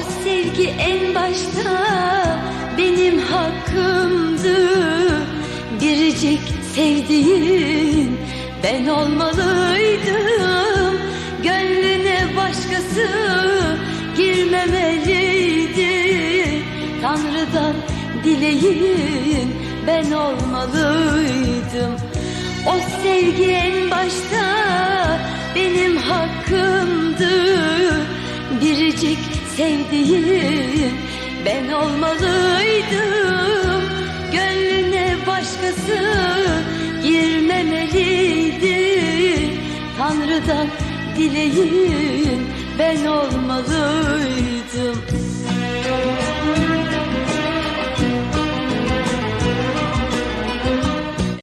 sevgi en başta benim hakkımdı. Biricik sevdiğin ben olmalıydım. Gönlüne başkası girmemeliydi. Tanrı'dan dileğin ben olmalıydım. O sevgi en başta Sevdiğin ben olmalıydım. Gönlüne başkası girmemeliydi Tanrı'dan dileğin ben olmalıydım